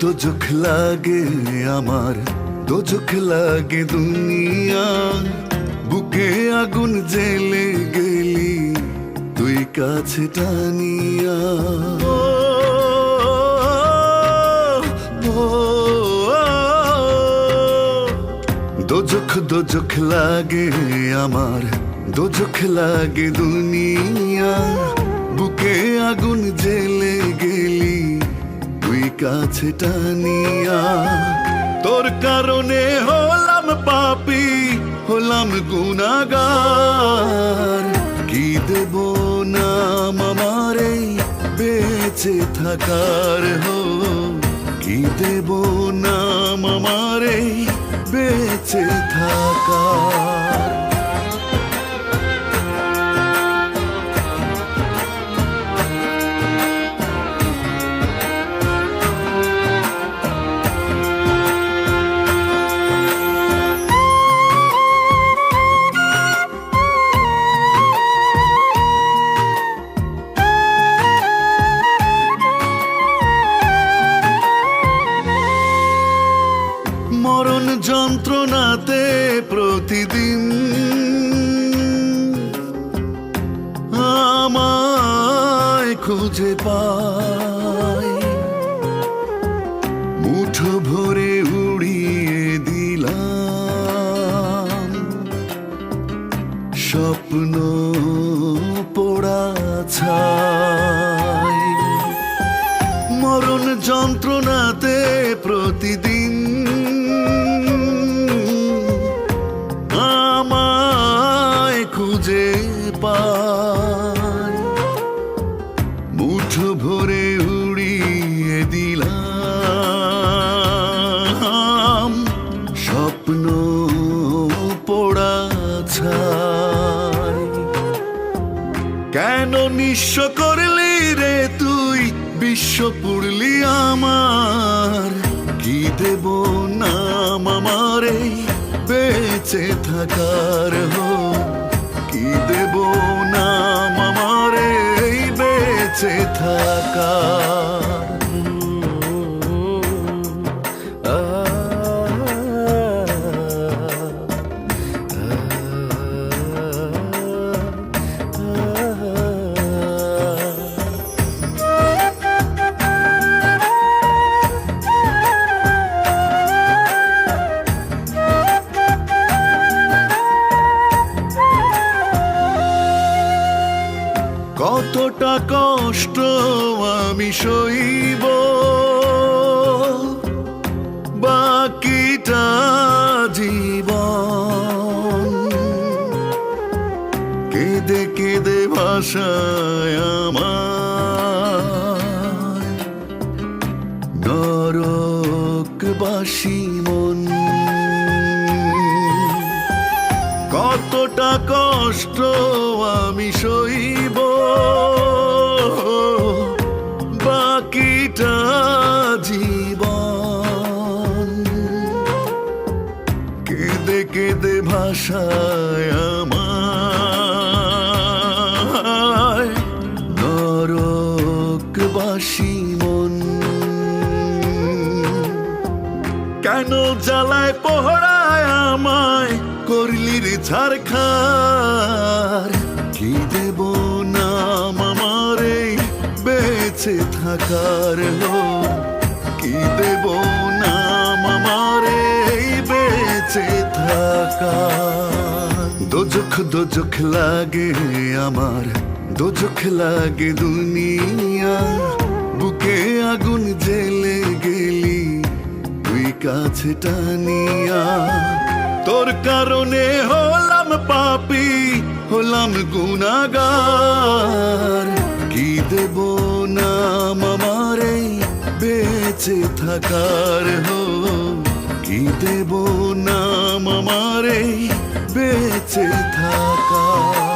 দোজখ লাগে আমার, দোজখ লাগে দুনিয়া। বুকে আগুন জেলে গেলি, তুই কাছে টানিয়া। দোজখ দোজখ লাগে আমার, দোজখ লাগে দুনিয়া। বুকে আগুন জেলে গেলি কাছে টানিয়া, তোর কারণে হলাম পাপি, হলাম গুনাগার। কি দেব নাম আমার এই বেঁচে থাকার হো কি দেব নাম আমার এই বেঁচে থাকার যন্ত্রণাতে প্রতিদিন আমায় খুঁজে পাই মুঠো ভরে উড়িয়ে দিলাম। স্বপ্ন পোড়া ছাই। মরণ যন্ত্রণাতে প্রতিদিন ভরে উড়িয়ে দিলাম। স্বপ্ন পোড়া কেন নিঃস্ব করলি রে তুই? বিশ্ব পুরলি আমার। কি দেব নাম আমার? বেঁচে থাকার হো কি দেব নাম বেঁচে থাকার কতটা কষ্ট আমি সইব? বাকিটা জীবন। কেঁদে কেঁদে ভাষায় আমার নরকবাসী মন। কতটা কষ্ট আমি সইব? কেঁদে কেঁদে ভাষায় আমার নরকবাসী মন। কেন জ্বালায় পোহরায় আমায় করলি রে ঝাড়খার? কি দেব নাম আমার বেঁচে থাকার কি দেব নাম থাকার দোজখ লাগে আমার দোজখ লাগে দুনিয়া। বুকে আগুন জেলে গেলি, তুই কাছে টানিয়া। তোর কারণে হলাম পাপি, হলাম গুনাগার। কি দেব নাম আমার বেঁচে থাকার হো কি দেব নাম আমারে বেঁচে থাকার